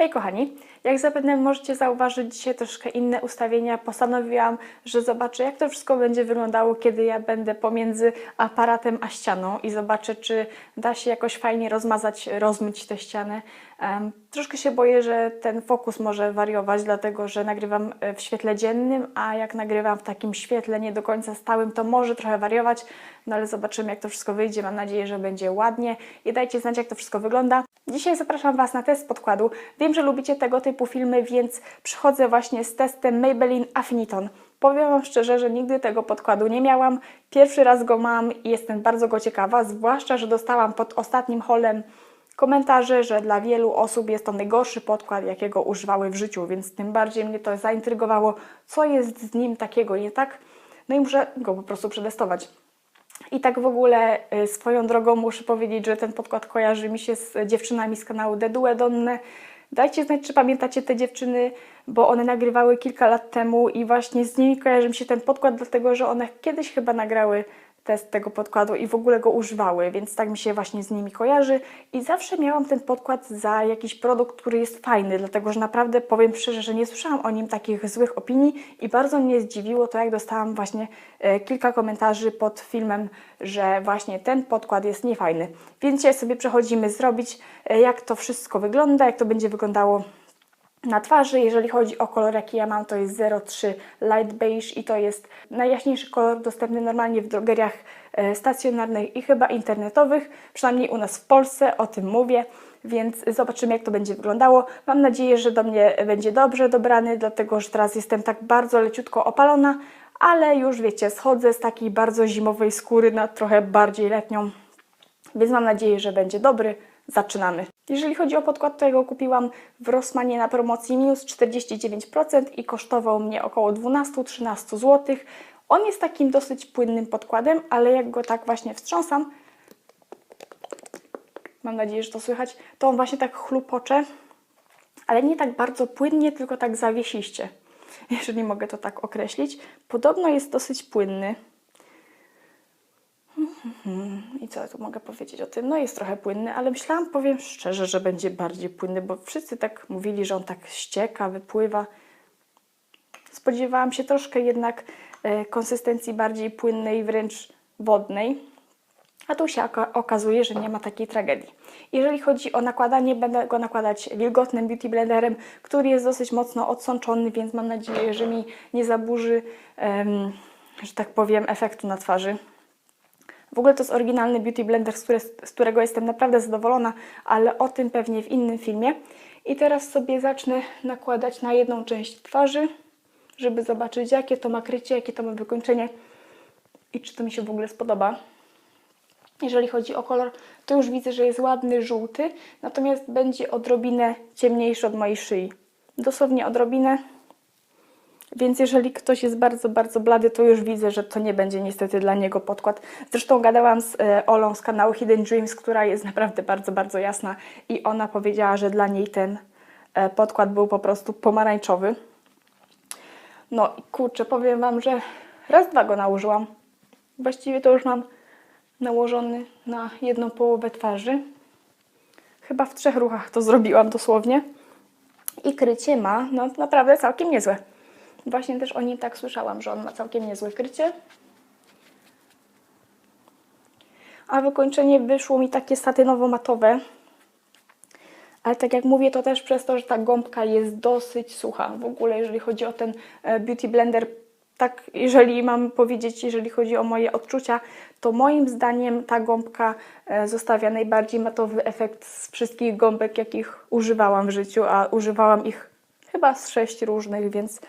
Hej kochani, jak zapewne możecie zauważyć dzisiaj troszkę inne ustawienia. Postanowiłam, że zobaczę jak to wszystko będzie wyglądało, kiedy ja będę pomiędzy aparatem a ścianą i zobaczę, czy da się jakoś fajnie rozmazać, rozmyć tę ścianę. Um, troszkę się boję, że ten fokus może wariować, dlatego że nagrywam e, w świetle dziennym, a jak nagrywam w takim świetle nie do końca stałym, to może trochę wariować, no ale zobaczymy jak to wszystko wyjdzie. Mam nadzieję, że będzie ładnie i dajcie znać jak to wszystko wygląda. Dzisiaj zapraszam Was na test podkładu. Wiem, że lubicie tego typu filmy, więc przychodzę właśnie z testem Maybelline Affiniton. Powiem Wam szczerze, że nigdy tego podkładu nie miałam. Pierwszy raz go mam i jestem bardzo go ciekawa, zwłaszcza, że dostałam pod ostatnim holem komentarze, że dla wielu osób jest to najgorszy podkład, jakiego używały w życiu, więc tym bardziej mnie to zaintrygowało, co jest z nim takiego nie tak. No i muszę go po prostu przetestować. I tak w ogóle y, swoją drogą muszę powiedzieć, że ten podkład kojarzy mi się z dziewczynami z kanału Dedue Donne. Dajcie znać, czy pamiętacie te dziewczyny, bo one nagrywały kilka lat temu i właśnie z nimi kojarzy mi się ten podkład, dlatego że one kiedyś chyba nagrały test tego podkładu i w ogóle go używały, więc tak mi się właśnie z nimi kojarzy i zawsze miałam ten podkład za jakiś produkt, który jest fajny, dlatego że naprawdę powiem szczerze, że nie słyszałam o nim takich złych opinii i bardzo mnie zdziwiło to, jak dostałam właśnie e, kilka komentarzy pod filmem, że właśnie ten podkład jest niefajny. Więc dzisiaj sobie przechodzimy zrobić, e, jak to wszystko wygląda, jak to będzie wyglądało na twarzy. Jeżeli chodzi o kolor, jaki ja mam, to jest 03 Light Beige i to jest najjaśniejszy kolor dostępny normalnie w drogeriach e, stacjonarnych i chyba internetowych, przynajmniej u nas w Polsce, o tym mówię. Więc zobaczymy, jak to będzie wyglądało. Mam nadzieję, że do mnie będzie dobrze dobrany, dlatego że teraz jestem tak bardzo leciutko opalona, ale już wiecie, schodzę z takiej bardzo zimowej skóry na trochę bardziej letnią, więc mam nadzieję, że będzie dobry. Zaczynamy. Jeżeli chodzi o podkład, to ja go kupiłam w Rossmanie na promocji minus 49% i kosztował mnie około 12-13 zł. On jest takim dosyć płynnym podkładem, ale jak go tak właśnie wstrząsam, mam nadzieję, że to słychać, to on właśnie tak chlupocze, ale nie tak bardzo płynnie, tylko tak zawiesiście, jeżeli mogę to tak określić. Podobno jest dosyć płynny. I co tu mogę powiedzieć o tym? No jest trochę płynny, ale myślałam, powiem szczerze, że będzie bardziej płynny, bo wszyscy tak mówili, że on tak ścieka, wypływa. Spodziewałam się troszkę jednak e, konsystencji bardziej płynnej, wręcz wodnej. A tu się oka okazuje, że nie ma takiej tragedii. Jeżeli chodzi o nakładanie, będę go nakładać wilgotnym beauty blenderem, który jest dosyć mocno odsączony, więc mam nadzieję, że mi nie zaburzy, um, że tak powiem, efektu na twarzy. W ogóle to jest oryginalny Beauty Blender, z, które, z którego jestem naprawdę zadowolona, ale o tym pewnie w innym filmie. I teraz sobie zacznę nakładać na jedną część twarzy, żeby zobaczyć jakie to ma krycie, jakie to ma wykończenie i czy to mi się w ogóle spodoba. Jeżeli chodzi o kolor, to już widzę, że jest ładny, żółty, natomiast będzie odrobinę ciemniejszy od mojej szyi. Dosłownie odrobinę, więc jeżeli ktoś jest bardzo, bardzo blady, to już widzę, że to nie będzie niestety dla niego podkład. Zresztą gadałam z e, Olą z kanału Hidden Dreams, która jest naprawdę bardzo, bardzo jasna i ona powiedziała, że dla niej ten e, podkład był po prostu pomarańczowy. No i kurczę, powiem Wam, że raz, dwa go nałożyłam. Właściwie to już mam nałożony na jedną połowę twarzy. Chyba w trzech ruchach to zrobiłam dosłownie. I krycie ma no naprawdę całkiem niezłe. Właśnie też o nim tak słyszałam, że on ma całkiem niezłe krycie. A wykończenie wyszło mi takie satynowo-matowe. Ale tak jak mówię, to też przez to, że ta gąbka jest dosyć sucha. W ogóle jeżeli chodzi o ten e, Beauty Blender, tak jeżeli mam powiedzieć, jeżeli chodzi o moje odczucia, to moim zdaniem ta gąbka e, zostawia najbardziej matowy efekt z wszystkich gąbek, jakich używałam w życiu, a używałam ich chyba z sześć różnych, więc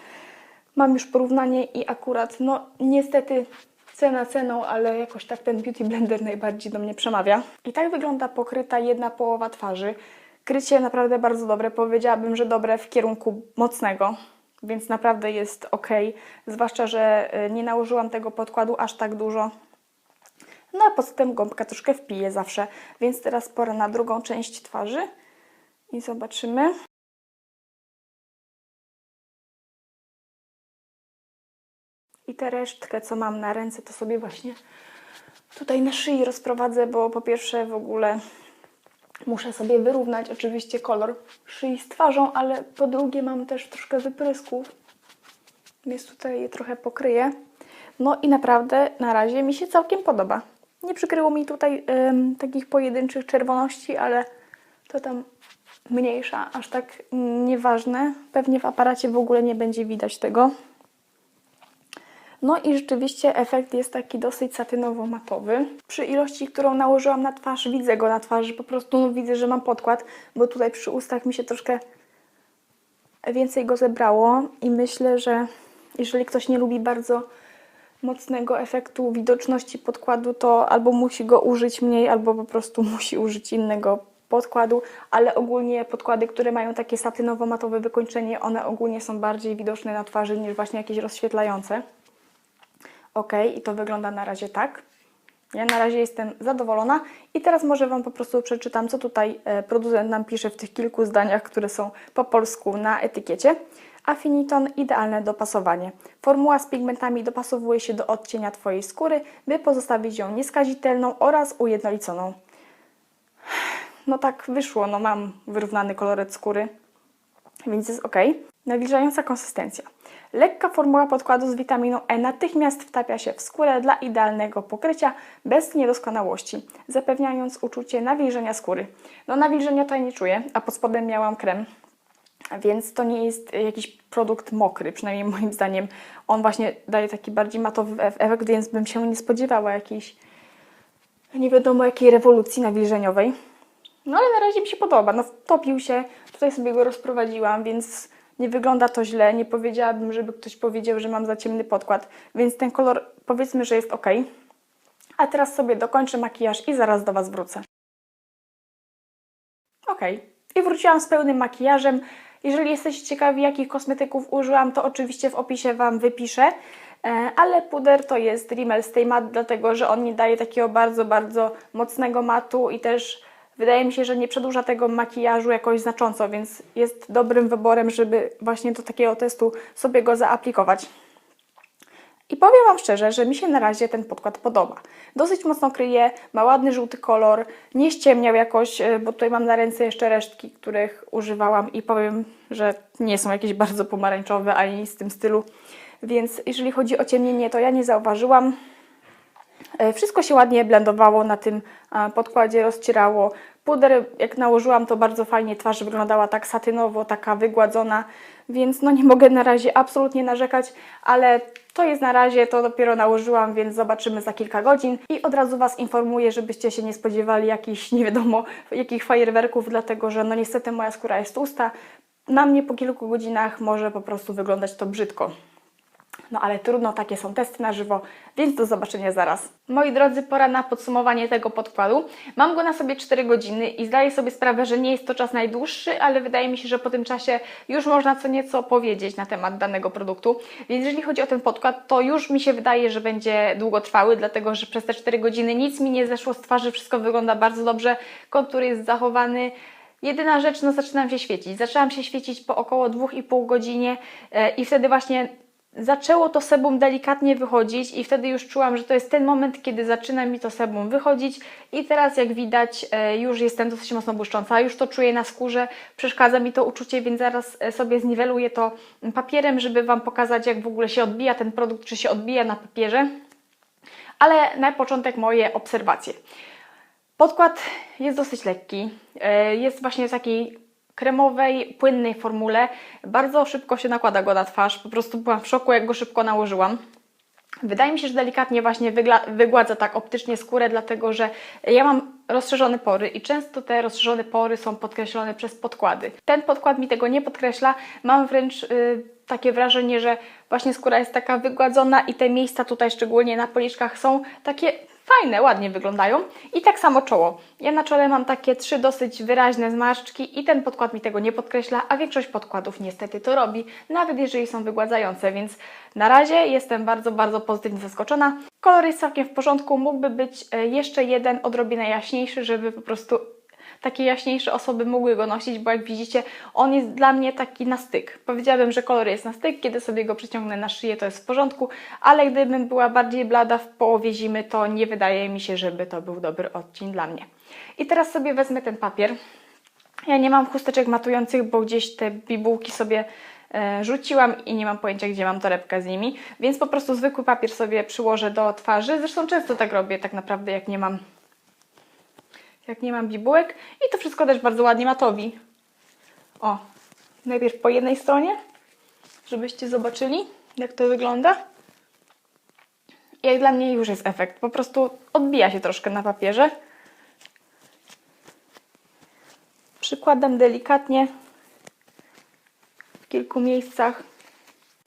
mam już porównanie i akurat, no niestety cena ceną, ale jakoś tak ten Beauty Blender najbardziej do mnie przemawia. I tak wygląda pokryta jedna połowa twarzy. Krycie naprawdę bardzo dobre, powiedziałabym, że dobre w kierunku mocnego, więc naprawdę jest ok. Zwłaszcza, że y, nie nałożyłam tego podkładu aż tak dużo. No a poza tym gąbka troszkę wpije zawsze, więc teraz pora na drugą część twarzy i zobaczymy. I tę resztkę, co mam na ręce, to sobie właśnie tutaj na szyi rozprowadzę, bo po pierwsze w ogóle Muszę sobie wyrównać oczywiście kolor szyi z twarzą, ale po drugie mam też troszkę wyprysków, więc tutaj je trochę pokryję. No i naprawdę na razie mi się całkiem podoba. Nie przykryło mi tutaj em, takich pojedynczych czerwoności, ale to tam mniejsza, aż tak nieważne. Pewnie w aparacie w ogóle nie będzie widać tego. No i rzeczywiście efekt jest taki dosyć satynowo-matowy. Przy ilości, którą nałożyłam na twarz, widzę go na twarzy, po prostu no, widzę, że mam podkład, bo tutaj przy ustach mi się troszkę więcej go zebrało i myślę, że jeżeli ktoś nie lubi bardzo mocnego efektu widoczności podkładu, to albo musi go użyć mniej, albo po prostu musi użyć innego podkładu, ale ogólnie podkłady, które mają takie satynowo-matowe wykończenie, one ogólnie są bardziej widoczne na twarzy niż właśnie jakieś rozświetlające. Ok, i to wygląda na razie tak. Ja na razie jestem zadowolona i teraz może Wam po prostu przeczytam, co tutaj e, producent nam pisze w tych kilku zdaniach, które są po polsku na etykiecie. Afiniton idealne dopasowanie. Formuła z pigmentami dopasowuje się do odcienia Twojej skóry, by pozostawić ją nieskazitelną oraz ujednoliconą. No tak wyszło, no mam wyrównany koloret skóry, więc jest ok. Nawilżająca konsystencja. Lekka formuła podkładu z witaminą E natychmiast wtapia się w skórę dla idealnego pokrycia bez niedoskonałości, zapewniając uczucie nawilżenia skóry. No nawilżenia tutaj nie czuję, a pod spodem miałam krem, więc to nie jest jakiś produkt mokry, przynajmniej moim zdaniem. On właśnie daje taki bardziej matowy ef- efekt, więc bym się nie spodziewała jakiejś nie wiadomo jakiej rewolucji nawilżeniowej. No ale na razie mi się podoba. No wtopił się, tutaj sobie go rozprowadziłam, więc nie wygląda to źle. Nie powiedziałabym, żeby ktoś powiedział, że mam za ciemny podkład, więc ten kolor powiedzmy, że jest ok. A teraz sobie dokończę makijaż i zaraz do Was wrócę. Ok. I wróciłam z pełnym makijażem. Jeżeli jesteście ciekawi, jakich kosmetyków użyłam, to oczywiście w opisie Wam wypiszę. E, Ale puder to jest Rimmel Stay Matte, dlatego że on nie daje takiego bardzo, bardzo mocnego matu i też wydaje mi się, że nie przedłuża tego makijażu jakoś znacząco, więc jest dobrym wyborem, żeby właśnie do takiego testu sobie go zaaplikować. I powiem Wam szczerze, że mi się na razie ten podkład podoba. Dosyć mocno kryje, ma ładny żółty kolor, nie ściemniał jakoś, e, bo tutaj mam na ręce jeszcze resztki, których używałam i powiem, że nie są jakieś bardzo pomarańczowe ani w tym stylu. Więc jeżeli chodzi o ciemnienie, to ja nie zauważyłam. E, Wszystko się ładnie blendowało na tym e, podkładzie, rozcierało. Puder, jak nałożyłam, to bardzo fajnie twarz wyglądała tak satynowo, taka wygładzona, więc no nie mogę na razie absolutnie narzekać, ale to jest na razie, to dopiero nałożyłam, więc zobaczymy za kilka godzin i od razu Was informuję, żebyście się nie spodziewali jakichś nie wiadomo jakich fajerwerków, dlatego że no niestety moja skóra jest tłusta. Na mnie po kilku godzinach może po prostu wyglądać to brzydko. No ale trudno, takie są testy na żywo, więc do zobaczenia zaraz. Moi drodzy, pora na podsumowanie tego podkładu. Mam go na sobie 4 godziny i zdaję sobie sprawę, że nie jest to czas najdłuższy, ale wydaje mi się, że po tym czasie już można co nieco powiedzieć na temat danego produktu. Więc jeżeli chodzi o ten podkład, to już mi się wydaje, że będzie długotrwały, dlatego że przez te 4 godziny nic mi nie zeszło z twarzy, wszystko wygląda bardzo dobrze, kontur jest zachowany. Jedyna rzecz, no zaczynam się świecić. Zaczęłam się świecić po około 2,5 godzinie e, i wtedy właśnie zaczęło to sebum delikatnie wychodzić i wtedy już czułam, że to jest ten moment, kiedy zaczyna mi to sebum wychodzić i teraz jak widać e, już jestem dosyć mocno błyszcząca, już to czuję na skórze, przeszkadza mi to uczucie, więc zaraz e, sobie zniweluję to papierem, żeby Wam pokazać jak w ogóle się odbija ten produkt, czy się odbija na papierze. Ale na początek moje obserwacje. Podkład jest dosyć lekki, e, jest właśnie w takiej kremowej, płynnej formule. Bardzo szybko się nakłada go na twarz, po prostu byłam w szoku, jak go szybko nałożyłam. Wydaje mi się, że delikatnie właśnie wygładza tak optycznie skórę, dlatego że ja mam rozszerzone pory i często te rozszerzone pory są podkreślone przez podkłady. Ten podkład mi tego nie podkreśla, mam wręcz y, takie wrażenie, że właśnie skóra jest taka wygładzona i te miejsca tutaj, szczególnie na policzkach, są takie fajne, ładnie wyglądają. I tak samo czoło. Ja na czole mam takie trzy dosyć wyraźne zmarszczki i ten podkład mi tego nie podkreśla, a większość podkładów niestety to robi, nawet jeżeli są wygładzające, więc na razie jestem bardzo, bardzo pozytywnie zaskoczona. Kolor jest całkiem w porządku, mógłby być e, jeszcze jeden odrobinę jaśniejszy, żeby po prostu takie jaśniejsze osoby mogły go nosić, bo jak widzicie, on jest dla mnie taki na styk. Powiedziałabym, że kolor jest na styk, kiedy sobie go przyciągnę na szyję, to jest w porządku, ale gdybym była bardziej blada w połowie zimy, to nie wydaje mi się, żeby to był dobry odcień dla mnie. I teraz sobie wezmę ten papier. Ja nie mam chusteczek matujących, bo gdzieś te bibułki sobie e, rzuciłam i nie mam pojęcia, gdzie mam torebkę z nimi, więc po prostu zwykły papier sobie przyłożę do twarzy. Zresztą często tak robię, tak naprawdę, jak nie mam, jak nie mam bibułek. I to wszystko też bardzo ładnie matowi. O, najpierw po jednej stronie, żebyście zobaczyli, jak to wygląda. Jak dla mnie już jest efekt. Po prostu odbija się troszkę na papierze. Przykładam delikatnie w kilku miejscach.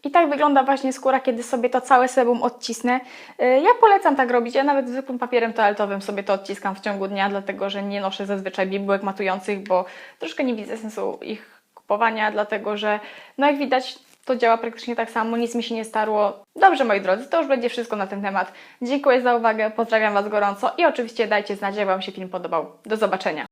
I tak wygląda właśnie skóra, kiedy sobie to całe sebum odcisnę. Yy, Ja polecam tak robić. Ja nawet zwykłym papierem toaletowym sobie to odciskam w ciągu dnia, dlatego że nie noszę zazwyczaj bibułek matujących, bo troszkę nie widzę sensu ich kupowania, dlatego że no jak widać to działa praktycznie tak samo, nic mi się nie starło. Dobrze moi drodzy, to już będzie wszystko na ten temat. Dziękuję za uwagę, pozdrawiam Was gorąco i oczywiście dajcie znać, jak Wam się film podobał. Do zobaczenia.